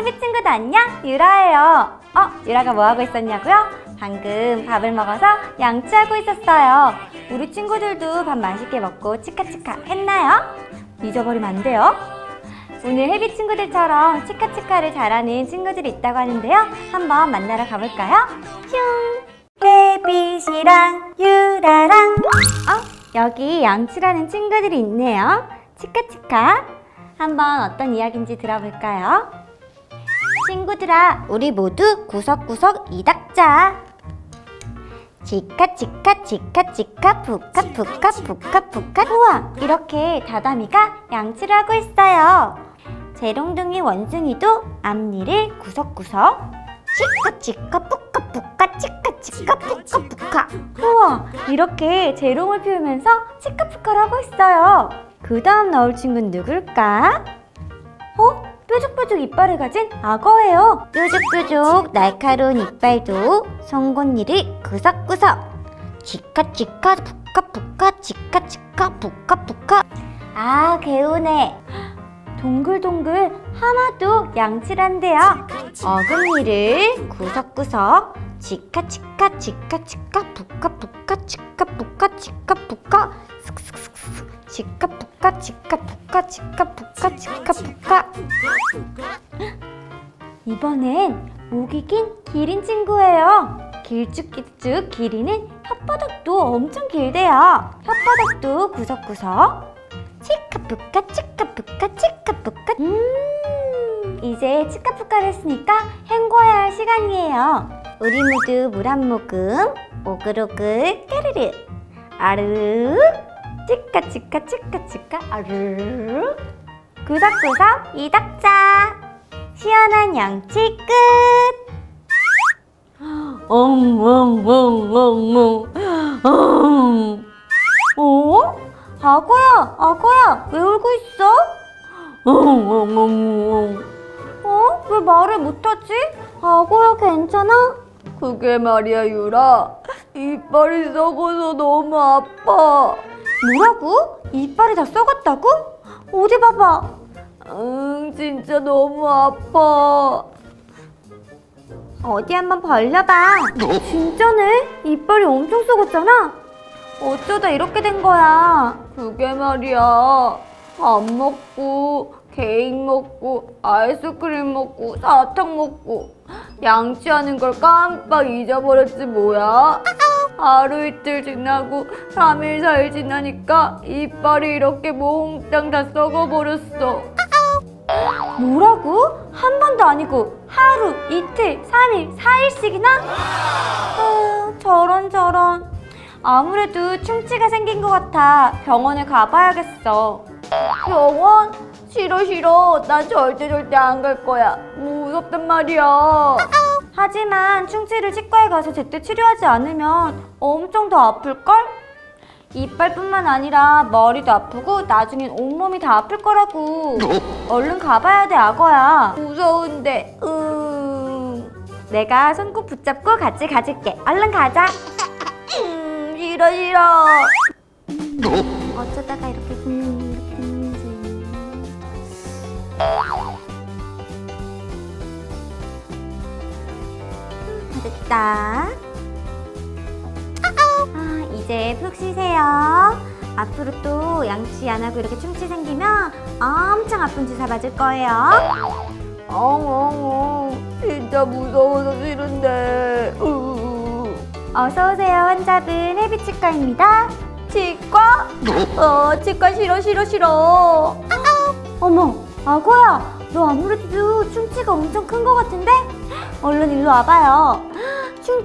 해비 친구도 안녕 유라예요 어 유라가 뭐하고 있었냐고요? 방금 밥을 먹어서 양치하고 있었어요 우리 친구들도 밥 맛있게 먹고 치카치카 했나요? 잊어버리면 안 돼요 오늘 해비 친구들처럼 치카치카를 잘하는 친구들이 있다고 하는데요 한번 만나러 가볼까요? 슝 해빗이랑 유라랑 어? 여기 양치라는 친구들이 있네요 치카치카 한번 어떤 이야기인지 들어볼까요? 친구들아 우리 모두 구석구석 이닥자. 치카 치카 치카 치카 푸카 푸카 푸카 푸카. 우와 이렇게 다다미가 양치를 하고 있어요. 재롱둥이 원숭이도 앞니를 구석구석. 치카 치카 푸카 푸카 치카 치카 푸카 푸카. 우와 이렇게 재롱을 피우면서 치카 푸카를 하고 있어요. 그 다음 나올 친구는 누굴까? 어? 뾰족뾰족 이빨을 가진 악어예요. 뾰족뾰족 날카로운 이빨도 송곳니를 구석구석. 치카치카 푸카푸카 치카치카 푸카푸카. 아 개운해. 동글동글 하마도 양치란대요. 어금니를 구석구석. 치카치카 치카치카 푸카푸카 치카푸카 치카푸카 슥슥슥슥 치카푸카 치카푸카 치카푸카 치카푸카 이번엔 목이 긴 기린 친구예요. 길쭉길쭉 기린은 혓바닥도 엄청 길대요. 혓바닥도 구석구석. 치카푸카 치카푸카 치카푸카. 음, 이제 치카푸카를 했으니까 헹궈야 할 시간이에요. 우리 모두 물 한 모금 오글오글 까르르 아르르 치카 치카 치카 치카 아르르 구석구석 이닥자 시원한 양치 끝 엉엉엉엉엉 엉 어? 악어야 악어야 왜 울고 있어? 엉엉엉엉 어? 왜 말을 못하지? 악어야 괜찮아? 그게 말이야 유라 이빨이 썩어서 너무 아파 뭐라고? 이빨이 다 썩었다고? 어디 봐봐 응 진짜 너무 아파 어디 한번 벌려봐. 진짜네? 이빨이 엄청 썩었잖아? 어쩌다 이렇게 된 거야? 그게 말이야 밥 먹고 케이크 먹고 아이스크림 먹고 사탕 먹고 양치하는 걸 깜빡 잊어버렸지 뭐야 하루 이틀 지나고 3일 4일 지나니까 이빨이 이렇게 몽땅 다 썩어버렸어 뭐라고? 한 번도 아니고 하루, 이틀, 삼일사일씩이나 아, 저런 저런. 아무래도 충치가 생긴 것 같아. 병원에 가봐야겠어. 병원? 싫어 싫어 난 절대 절대 안 갈 거야 무섭단 말이야 하지만 충치를 치과에 가서 제때 치료하지 않으면 엄청 더 아플걸? 이빨뿐만 아니라 머리도 아프고 나중엔 온몸이 다 아플 거라고. 얼른 가봐야 돼, 악어야. 무서운데 음, 내가 손꼭 붙잡고 같이 가줄게. 얼른 가자. 음 싫어 싫어 어쩌다가 이렇게 음, 됐다. 아, 이제 푹 쉬세요. 앞으로 또 양치 안 하고 이렇게 충치 생기면 엄청 아픈 주사 맞을 거예요. 엉엉엉 진짜 무서워서 싫은데 으, 어서 오세요, 환자분 해비치과입니다. 치과? 어 치과 싫어 싫어 싫어 어머, 악어야, 너 아무래도 충치가 엄청 큰 것 같은데? 얼른 일로 와봐요.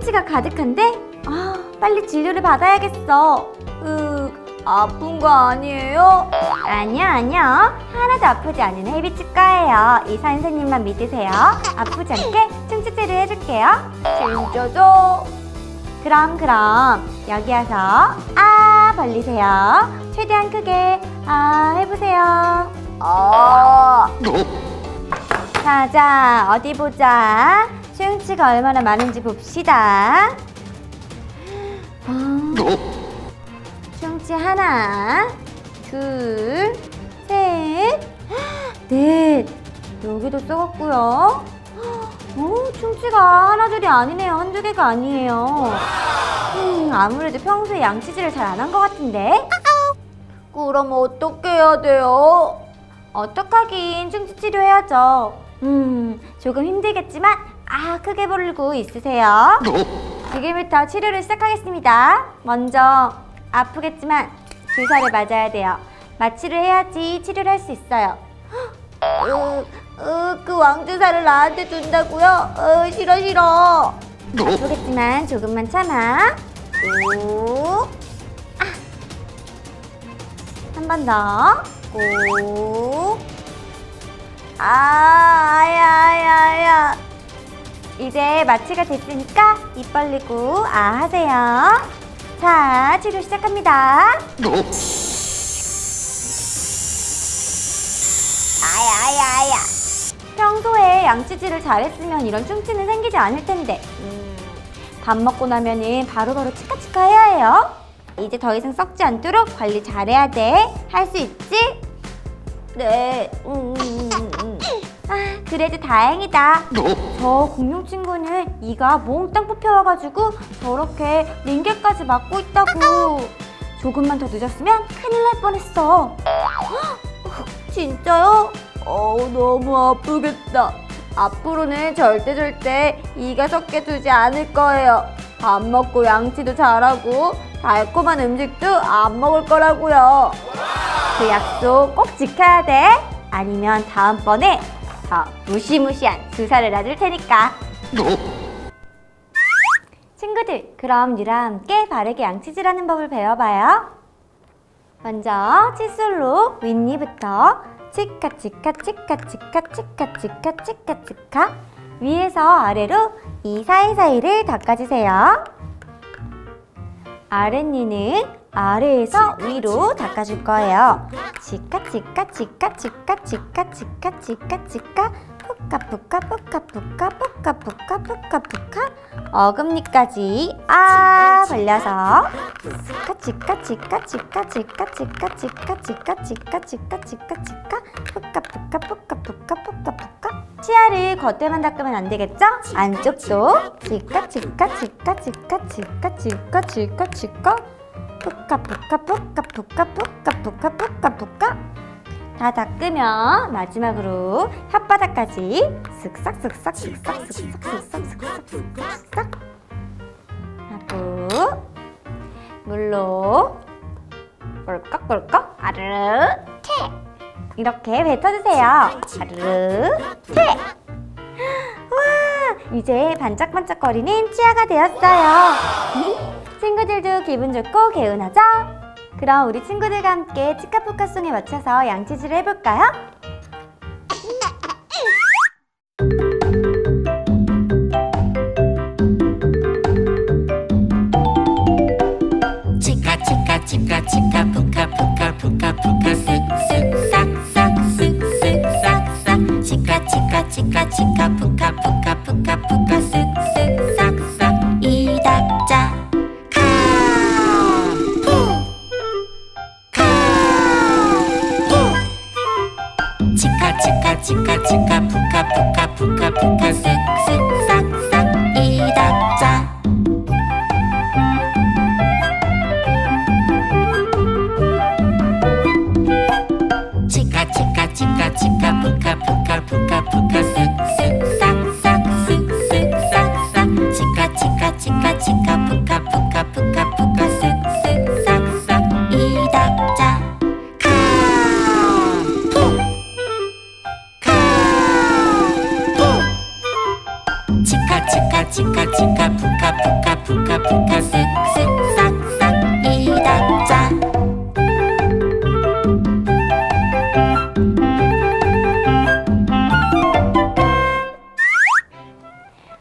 충치가 가득한데? 아, 빨리 진료를 받아야겠어. 으 아픈 거 아니에요? 아니요, 아니요. 하나도 아프지 않은 헤비치과예요. 이 선생님만 믿으세요. 아프지 않게 충치치료 해줄게요. 진짜죠? 그럼, 그럼, 여기 와서 아 벌리세요. 최대한 크게 아 해보세요. 아 자, 자, 어디 보자. 충치가 얼마나 많은지 봅시다. 아, 충치 하나, 둘, 셋, 넷, 여기도 썩었고요. 오, 충치가 하나둘이 아니네요. 한두 개가 아니에요. 음, 아무래도 평소에 양치질을 잘 안 한 것 같은데? 그럼 어떻게 해야 돼요? 어떡하긴 충치 치료해야죠. 음, 조금 힘들겠지만 아 크게 부르고 있으세요. 지금부터 치료를 시작하겠습니다. 먼저 아프겠지만 주사를 맞아야 돼요. 마취를 해야지 치료를 할 수 있어요. 으, 으, 그 왕주사를 나한테 준다고요? 으, 싫어 싫어. 아프겠지만 조금만 참아. 오, 아. 한 번 더. 오, 아, 아야 아야 아야. 이제 마취가 됐으니까 입 벌리고 아 하세요. 자, 치료 시작합니다. 아야 아야 아야. 평소에 양치질을 잘했으면 이런 충치는 생기지 않을 텐데. 음, 밥 먹고 나면은 바로바로 치카치카 해야 해요. 이제 더 이상 썩지 않도록 관리 잘해야 돼. 할 수 있지? 네. 음, 음, 음, 그래도 다행이다. 저 공룡 친구는 이가 몽땅 뽑혀와가지고 저렇게 링게까지 맞고 있다고. 조금만 더 늦었으면 큰일 날 뻔했어. 진짜요? 어우 너무 아프겠다. 앞으로는 절대 절대 이가 썩게 두지 않을 거예요. 밥 먹고 양치도 잘하고 달콤한 음식도 안 먹을 거라고요. 그 약속 꼭 지켜야 돼. 아니면 다음번에 더 무시무시한 주사를 놔줄 테니까. 친구들, 그럼 유라 함께 바르게 양치질하는 법을 배워봐요. 먼저 칫솔로 윗니부터 치카 치카 치카 치카 치카 치카 치카 치카 위에서 아래로 이 사이사이를 닦아주세요. 아랫니는 아래에서 위로 닦아줄 거예요. 치카 치카 치카 치카 치카 치카 치카 치카 푸카 푸카 푸카 푸카 푸카 푸카 푸카 푸카 어금니까지 아 벌려서 치카 치카 치카 치카 치카 치카 치카 치카 치카 치카 치카 치카 푸카 푸카 푸카 푸카 푸카 푸카 치아를 겉에만 닦으면 안 되겠죠? 안쪽도 치카 치카 치카 치카 치카 치카 치카 치카 푸카 푸카 푸카 푸카 푸카 푸카 푸카 푸카. 다 닦으면 마지막으로 혓바닥까지 쓱싹 쓱싹 쓱싹 쓱싹 쓱싹 쓱싹 쓱싹 하고 물로 꿀꺽꿀꺽 아르르 태 이렇게 뱉어주세요. 아르르 태 와, 이제 반짝반짝거리는 치아가 되었어요. 친구들도 기분 좋고 개운하죠? 그럼 우리 친구들과 함께 치카푸카송에 맞춰서 양치질을 해볼까요? 치카 치카 치카 치카 치카 치카 치카 치카 푸카 푸카 푸카 푸카 쓱쓱 싹싹 이닥자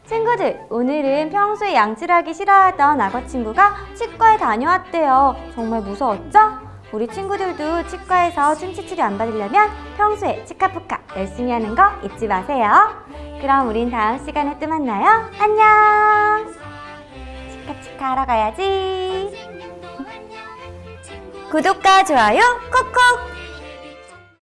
친구들, 오늘은 평소에 양치를 하기 싫어하던 악어 친구가 치과에 다녀왔대요. 정말 무서웠죠? 우리 친구들도 치과에서 충치 치료 안 받으려면 평소에 치카푸카 열심히 하는 거 잊지 마세요. 그럼 우린 다음 시간에 또 만나요. 안녕! 하러 가야지. 구독과 좋아요 콕콕!